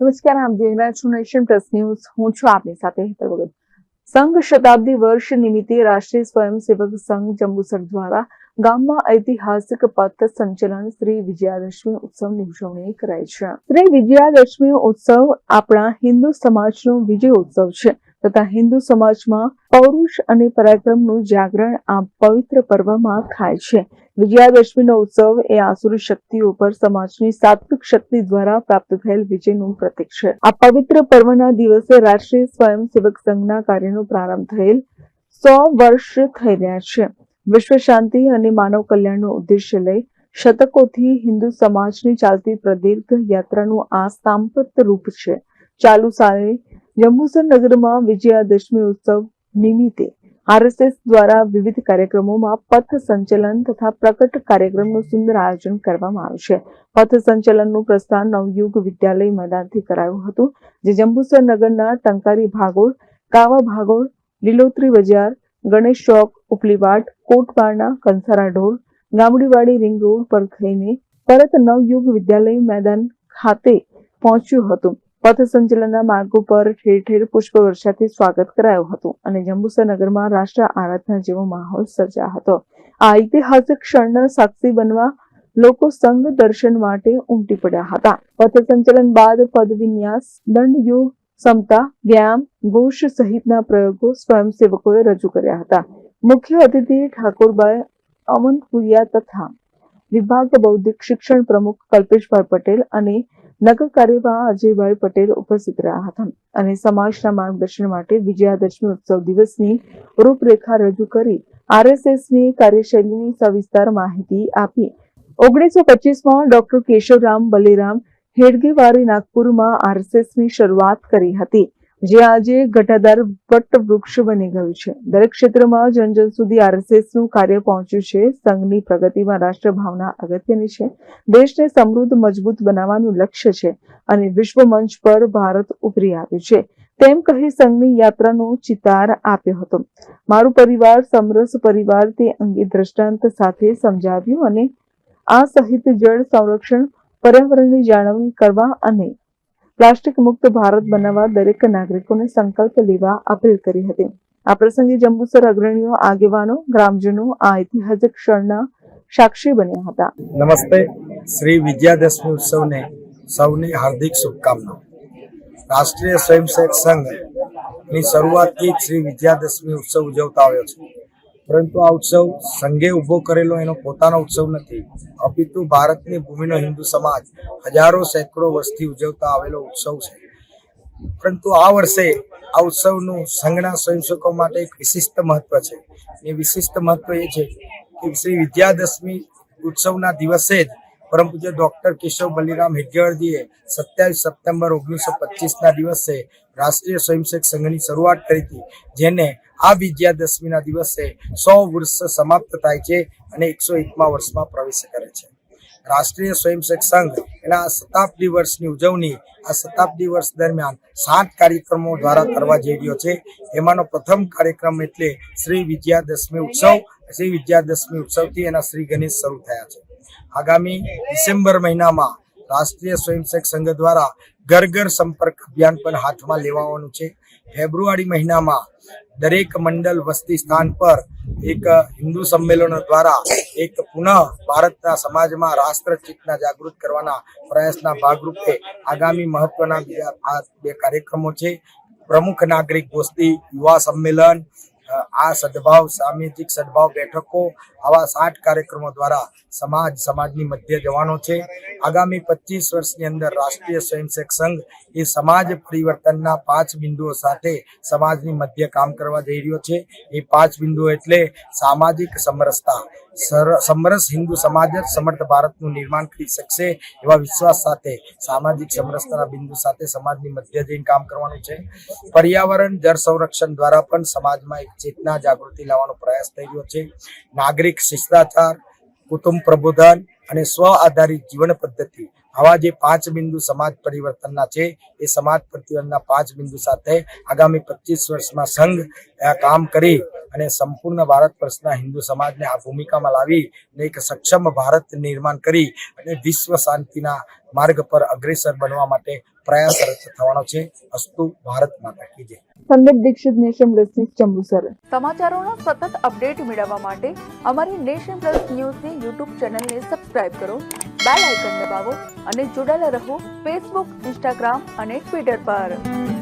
નમસ્કાર આપ જોઈ રહ્યા છો ન્યૂઝ. હું છું આપની સાથે હેતર ભગત. સંઘ શતાબ્દી વર્ષ નિમિત્તે રાષ્ટ્રીય સ્વયંસેવક સંઘ જંબુસર દ્વારા ગામમાં ઐતિહાસિક પથ સંચલન શ્રી વિજયાદશમી ઉત્સવની ઉજવણી કરાઈ છે. શ્રી વિજયાદશમી ઉત્સવ આપણા હિન્દુ સમાજનો વિજય ઉત્સવ છે. તથા હિન્દુ સમાજમાં પૌરુષ અને પરાક્રમનું જાગરણ આ પવિત્ર પર્વમાં થાય છે. વિજયાદશમીનો ઉત્સવ એ આસુરી શક્તિઓ પર સમાજની સાત્વિક શક્તિ દ્વારા પ્રાપ્ત થયેલ વિજયનું પ્રતીક છે. આ પવિત્ર પર્વના દિવસે રાષ્ટ્રીય સ્વયંસેવક સંઘના કાર્યનો પ્રારંભ થયેલ સો વર્ષ થઈ રહ્યા છે. વિશ્વ શાંતિ અને માનવ કલ્યાણનો ઉદ્દેશ્ય લઈ શતકોથી હિન્દુ સમાજની ચાલતી પ્રદીર્ઘ યાત્રાનું આ સાંપ્રત રૂપ છે. ચાલુ સાલે જંબુસર નગરમાં વિજયાદશમી ઉત્સવ નિમિત્તે આરએસએસ દ્વારા વિવિધ કાર્યક્રમોમાં પથ સંચલન તથા પ્રકટ કાર્યક્રમનું સુંદર આયોજન કરવામાં આવ્યું છે. પથ સંચલનનું પ્રસ્થાન નવયુગ વિદ્યાલય મેદાનથી કરાયું હતું, જે જંબુસર નગરના ટંકારી ભાગોળ, કાવા ભાગોળ, લીલોતરી બજાર, ગણેશ ચોક ઉપલીવાટ કોટવાડના કંસારા ઢોળ ગામડીવાડી રિંગ રોડ પર થઈને પરત નવયુગ વિદ્યાલય મેદાન ખાતે પહોંચ્યું હતું. પથ સંચલનના માર્ગો પર ઠેર ઠેર પુષ્પ વર્ષાથી સ્વાગત કરાયું હતું અને જંબુસર રાષ્ટ્ર આરાધના જેવો માહોલ સર્જા હતો. આ ઐતિહાસિક ક્ષણના સાક્ષી બનવા લોકો સંઘ દર્શન માટે ઉમટી પડ્યા હતા. પથ સંચલન બાદ પદ વિન્યાસ દંડયોગ સમતા, વ્યાયામ, ઘોષ સહિતના પ્રયોગો સ્વયંસેવકોએ રજૂ કર્યા હતા. મુખ્ય અતિથિ ઠાકોરબાઈ અમનપુરિયા તથા વિભાગ બૌદ્ધિક શિક્ષણ પ્રમુખ કલ્પેશભાઈ પટેલ અને નગર કાર્યમાં અજયભાઈ પટેલ ઉપસ્થિત રહ્યા હતા અને સમાજના માર્ગદર્શન માટે વિજયાદશમી ઉત્સવ દિવસની રૂપરેખા રજૂ કરી આરએસએસની કાર્યશૈલીની સવિસ્તાર માહિતી આપી. ઓગણીસો પચીસમાં ડોક્ટર કેશવરામ બલિરામ હેડગેવારે નાગપુરમાં આરએસએસની શરૂઆત કરી હતી. જે આજે ઘટાદાર વટ વૃક્ષ બની ગયું છે. દરેક ક્ષેત્રમાં જનજન જન સુધી આરએસએસનું કાર્ય પહોંચ્યું છે. સંઘની પ્રગતિમાં રાષ્ટ્રભાવના અગત્યની છે. દેશને સમૃદ્ધ, મજબૂત બનાવવાનું લક્ષ્ય છે અને વિશ્વ મંચ પર ભારત ઉભરી આવ્યું છે. તેમ કહી સંઘની યાત્રાનો ચિતાર આપ્યો હતો. મારું પરિવાર, સમરસ પરિવાર તે અંગે દ્રષ્ટાંત સાથે સમજાવ્યું અને આ સહિત જળ સંરક્ષણ, પર્યાવરણની જાળવણી કરવા અને પ્લાસ્ટિક મુક્ત ભારત બનાવવા દરેક નાગરિકોને સંકલ્પ લેવા અપીલ કરી હતી. આ પ્રસંગે જંબુસર અગ્રણીઓ, આગેવાનો, ગ્રામજનો આ ઐતિહાસિક ક્ષણના સાક્ષી બન્યા હતા. નમસ્તે. શ્રી વિજયાદશમી ઉત્સવને સૌની હાર્દિક શુભકામનાઓ. રાષ્ટ્રીય સ્વયંસેવક સંઘની શરૂઆતથી શ્રી વિજયાદશમી ઉત્સવ ઉજવતા આવ્યો છે. પરંતુ આ ઉત્સવ સંઘે ઊભો કરેલો એનો પોતાનો ઉત્સવ નથી. અપિતુ ભારતની ભૂમિનો હિન્દુ સમાજ હજારો સેંકડો વર્ષથી ઉજવતા આવેલો ઉત્સવ છે. પરંતુ આ વર્ષે આ ઉત્સવનું સંઘના સ્વયંસેવકો માટે એક વિશિષ્ટ મહત્વ છે. એ વિશિષ્ટ મહત્વ એ છે કે શ્રી વિજયાદશમી ઉત્સવના દિવસે જ પરમ પૂજ્ય ડોક્ટર કેશવ બલિરામ હેડગેવારજીએ સત્યાવીસ સપ્ટેમ્બર ઓગણીસો પચીસના દિવસે રાષ્ટ્રીય સ્વયંસેવક સંઘની શરૂઆત કરી હતી, જેને આ વિજયાદશમીના દિવસે સો વર્ષ સમાપ્ત થાય છે અને એકસો એકમા વર્ષમાં પ્રવેશ કરે છે. રાષ્ટ્રીય સ્વયંસેવક સંઘ એના શતાબ્દી વર્ષની ઉજવણી, આ શતાબ્દી વર્ષ દરમિયાન સાત કાર્યક્રમો દ્વારા કરવા જઈ રહ્યો છે. એમાંનો પ્રથમ કાર્યક્રમ એટલે શ્રી વિજયાદશમી ઉત્સવ. શ્રી વિજયાદશમી ઉત્સવથી એના શ્રી ગણેશ શરૂ થયા છે. આગામી ડિસેમ્બર મહિનામાં રાષ્ટ્રીય સ્વયંસેવક સંઘ દ્વારા ઘર ઘર સંપર્ક અભિયાન પણ હાથમાં લેવાનું છે. ફેબ્રુઆરી મહિનામાં દરેક મંડળ વસ્તી સ્થાન પર એક હિન્દુ સંમેલનો દ્વારા એક પુનઃ ભારતના સમાજમાં રાષ્ટ્ર ચેતના જાગૃત કરવાના પ્રયાસના ભાગરૂપે આગામી મહત્વના બીજા બે કાર્યક્રમો છે. પ્રમુખ નાગરિક ગોષ્ઠી યુવા સંમેલન આ સદભાવ સામાજિક સદભાવ બેઠકો આવા સાઠ કાર્યક્રમો દ્વારા સમાજ સમાજની મધ્ય જવાનો છે. આગામી પચીસ વર્ષની અંદર રાષ્ટ્રીય સ્વયંસેવક સંઘ એ સમાજ પરિવર્તનના પાંચ બિંદુઓ સાથે સમાજની મધ્ય કામ કરવા જઈ રહ્યો છે. એ પાંચ બિંદુઓ એટલે સામાજિક સમરસતા સમરસ હિન્દુ સમાજ જ સમર્થ ભારતનું નિર્માણ કરી શકશે એવા વિશ્વાસ સાથે સામાજિક સમરસતાના બિંદુ સાથે સમાજની મધ્ય જઈને કામ કરવાનું છે. પર્યાવરણ, જળ સંરક્ષણ દ્વારા પણ સમાજમાં એક ચેતના જાગૃતિ લાવવાનો પ્રયાસ થઈ રહ્યો છે. નાગરિક શિષ્ટાચાર, કુટુંબ પ્રબોધન અને સ્વ આધારિત જીવન પદ્ધતિ. આવા જે પાંચ બિંદુ સમાજ પરિવર્તનના છે, એ સમાજ પરિવર્તનના પાંચ બિંદુ સાથે આગામી પચીસ વર્ષમાં સંઘ કામ કરી અને સંપૂર્ણ ભારત વર્ષના હિન્દુ સમાજને આ ભૂમિકામાં લાવી ને એક સક્ષમ ભારત નિર્માણ કરી અને વિશ્વ શાંતિના માર્ગ પર અગ્રેસર બનવા માટે પ્રયાસરત થવાનો છે. અસ્તુ ભારત માતા કી જય. Sandeep Dixit Nation Plus News Jambusar. સમાચારોનો સતત અપડેટ મેળવવા માટે અમારી નેશન પ્લસ ન્યૂઝની યુટ્યુબ ચેનલને સબસ્ક્રાઇબ કરો બેલ આઇકન દબાવો અને જોડાયેલા રહો ફેસબુક ઇન્સ્ટાગ્રામ અને ટ્વિટર પર.